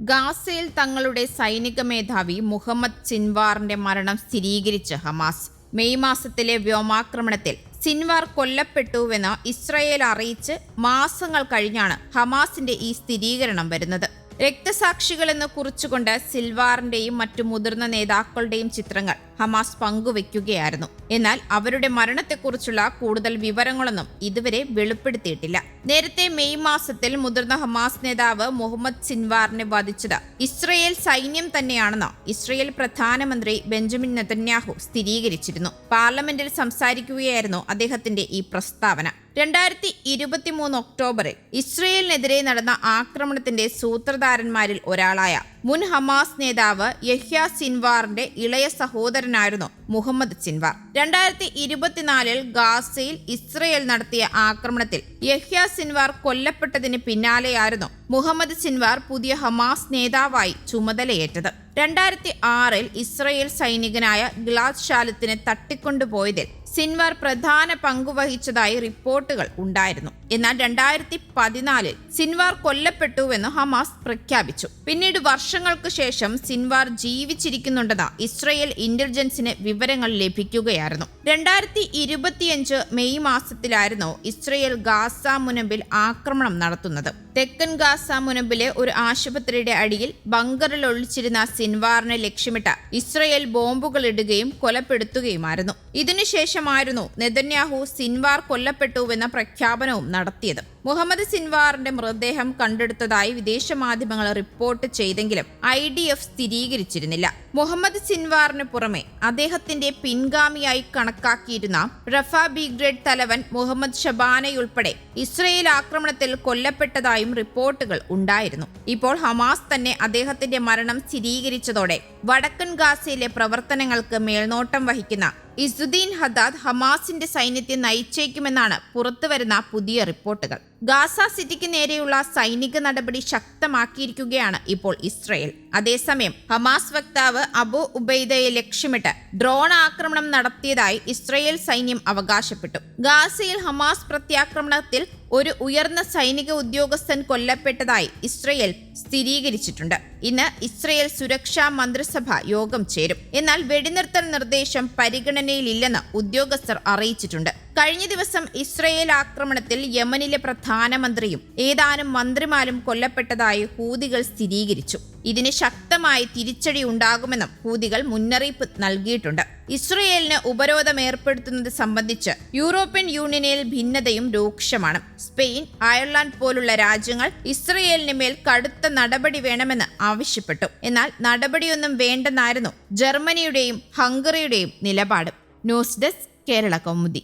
ഗാസയിൽ തങ്ങളുടെ സൈനിക മേധാവി മുഹമ്മദ് സിൻവാറിന്റെ മരണം സ്ഥിരീകരിച്ച ഹമാസ്. മെയ് മാസത്തിലെ വ്യോമാക്രമണത്തിൽ സിൻവാർ കൊല്ലപ്പെട്ടുവെന്ന് ഇസ്രയേൽ അറിയിച്ച് മാസങ്ങൾ കഴിഞ്ഞാണ് ഹമാസിന്റെ ഈ സ്ഥിരീകരണം വരുന്നത്. രക്തസാക്ഷികളെന്ന് കുറിച്ചുകൊണ്ട് സിൽവാറിന്റെയും മറ്റു മുതിർന്ന നേതാക്കളുടെയും ചിത്രങ്ങൾ ഹമാസ് പങ്കുവയ്ക്കുകയായിരുന്നു എന്നാൽ അവരുടെ മരണത്തെക്കുറിച്ചുള്ള കൂടുതൽ വിവരങ്ങളൊന്നും ഇതുവരെ വെളിപ്പെടുത്തിയിട്ടില്ല. നേരത്തെ മെയ് മാസത്തിൽ മുതിർന്ന ഹമാസ് നേതാവ് മുഹമ്മദ് സിൻവാറിനെ വധിച്ചത് ഇസ്രയേൽ സൈന്യം തന്നെയാണെന്ന് ഇസ്രയേൽ പ്രധാനമന്ത്രി ബെഞ്ചമിൻ നെതന്യാഹു സ്ഥിരീകരിച്ചിരുന്നു. പാർലമെന്റിൽ സംസാരിക്കുകയായിരുന്നു അദ്ദേഹത്തിന്റെ ഈ പ്രസ്താവന. രണ്ടായിരത്തി ഇരുപത്തിമൂന്ന് ഒക്ടോബറിൽ ഇസ്രയേലിനെതിരെ നടന്ന ആക്രമണത്തിന്റെ സൂത്രധാരന്മാരിൽ ഒരാളായ മുൻ ഹമാസ് നേതാവ് യഹ്യ സിൻവാറിന്റെ ഇളയ സഹോദരനായിരുന്നു മുഹമ്മദ് സിൻവാർ രണ്ടായിരത്തി ഇരുപത്തിനാലിൽ ഗാസയിൽ ഇസ്രയേൽ നടത്തിയ ആക്രമണത്തിൽ യഹ്യ സിൻവാർ കൊല്ലപ്പെട്ടതിന് പിന്നാലെയായിരുന്നു മുഹമ്മദ് സിൻവാർ പുതിയ ഹമാസ് നേതാവായി ചുമതലയേറ്റത്. രണ്ടായിരത്തി ആറിൽ ഇസ്രയേൽ സൈനികനായ ഗ്ലാസ് ഷാലത്തിനെ തട്ടിക്കൊണ്ടുപോയതിൽ സിൻവാർ പ്രധാന പങ്കുവഹിച്ചതായി റിപ്പോർട്ടുകൾ ഉണ്ടായിരുന്നു. എന്നാൽ രണ്ടായിരത്തി പതിനാലിൽ സിൻവാർ കൊല്ലപ്പെട്ടുവെന്ന് ഹമാസ് പ്രഖ്യാപിച്ചു. പിന്നീട് വർഷങ്ങൾക്ക് ശേഷം സിൻവാർ ജീവിച്ചിരിക്കുന്നുണ്ടെന്ന് ഇസ്രയേൽ ഇന്റലിജൻസിന് വിവരങ്ങൾ ലഭിക്കുകയായിരുന്നു. രണ്ടായിരത്തി ഇരുപത്തിയഞ്ച് മെയ് മാസത്തിലായിരുന്നു ഇസ്രയേൽ ഗാസ മുനമ്പിൽ ആക്രമണം നടത്തുന്നത്. തെക്കൻ ഗാസ മുനമ്പിലെ ഒരു ആശുപത്രിയുടെ അടിയിൽ ബങ്കറിൽ ഒളിച്ചിരുന്ന സിൻവാറിനെ ലക്ഷ്യമിട്ട ഇസ്രയേൽ ബോംബുകൾ ഇടുകയും കൊലപ്പെടുത്തുകയുമായിരുന്നു. ഇതിനുശേഷമായിരുന്നു നെതന്യാഹു സിൻവാർ കൊല്ലപ്പെട്ടുവെന്ന പ്രഖ്യാപനവും നടത്തിയത്. മുഹമ്മദ് സിൻവാറിന്റെ മൃതദേഹം കണ്ടെടുത്തതായി വിദേശ മാധ്യമങ്ങൾ റിപ്പോർട്ട് ചെയ്തെങ്കിലും ഐ ഡി എഫ് സ്ഥിരീകരിച്ചിരുന്നില്ല. മുഹമ്മദ് സിൻവാറിന് പുറമെ അദ്ദേഹത്തിന്റെ പിൻഗാമിയായി കണക്കാക്കിയിരുന്ന റഫ ബിഗ്രേഡ് തലവൻ മുഹമ്മദ് ഷബാനയുൾപ്പെടെ ഇസ്രയേൽ ആക്രമണത്തിൽ കൊല്ലപ്പെട്ടതായും റിപ്പോർട്ടുകൾ ഉണ്ടായിരുന്നു. ഇപ്പോൾ ഹമാസ് തന്നെ അദ്ദേഹത്തിന്റെ മരണം സ്ഥിരീകരിച്ചതോടെ വടക്കൻ ഗാസയിലെ പ്രവർത്തനങ്ങൾക്ക് മേൽനോട്ടം വഹിക്കുന്ന ഇസുദ്ദീൻ ഹദാദ് ഹമാസിന്റെ സൈന്യത്തെ നയിച്ചേക്കുമെന്നാണ് പുറത്തുവരുന്ന പുതിയ റിപ്പോർട്ടുകൾ. ഗാസ സിറ്റിക്ക് നേരെയുള്ള സൈനിക നടപടി ശക്തമാക്കിയിരിക്കുകയാണ് ഇപ്പോൾ ഇസ്രയേൽ. അതേസമയം ഹമാസ് വക്താവ് അബു ഉബൈദയെ ലക്ഷ്യമിട്ട് ഡ്രോൺ ആക്രമണം നടത്തിയതായി ഇസ്രയേൽ സൈന്യം അവകാശപ്പെട്ടു. ഗാസയിൽ ഹമാസ് പ്രത്യാക്രമണത്തിൽ ഒരു ഉയർന്ന സൈനിക ഉദ്യോഗസ്ഥൻ കൊല്ലപ്പെട്ടതായി ഇസ്രയേൽ സ്ഥിരീകരിച്ചിട്ടുണ്ട്. ഇന്ന് ഇസ്രയേൽ സുരക്ഷാ മന്ത്രിസഭ യോഗം ചേരും. എന്നാൽ വെടിനിർത്തൽ നിർദ്ദേശം പരിഗണനയിലില്ലെന്ന് ഉദ്യോഗസ്ഥർ അറിയിച്ചിട്ടുണ്ട്. കഴിഞ്ഞ ദിവസം ഇസ്രയേൽ ആക്രമണത്തിൽ യമനിലെ പ്രധാനമന്ത്രിയും ഏതാനും മന്ത്രിമാരും കൊല്ലപ്പെട്ടതായി ഹൂതികൾ സ്ഥിരീകരിച്ചു. ഇതിന് ശക്തമായി തിരിച്ചടി ഉണ്ടാകുമെന്നും ഹൂതികൾ മുന്നറിയിപ്പ് നൽകിയിട്ടുണ്ട്. ഇസ്രയേലിന് ഉപരോധം ഏർപ്പെടുത്തുന്നത് സംബന്ധിച്ച് യൂറോപ്യൻ യൂണിയനിൽ ഭിന്നതയും രൂക്ഷമാണ്. സ്പെയിൻ അയർലൻഡ് പോലുള്ള രാജ്യങ്ങൾ ഇസ്രയേലിന് മേൽ കടുത്ത നടപടി വേണമെന്ന് ആവശ്യപ്പെട്ടു. എന്നാൽ നടപടിയൊന്നും വേണ്ടെന്നായിരുന്നു ജർമ്മനിയുടെയും ഹംഗറിയുടെയും നിലപാട്. News desk Kerala Kaumudi.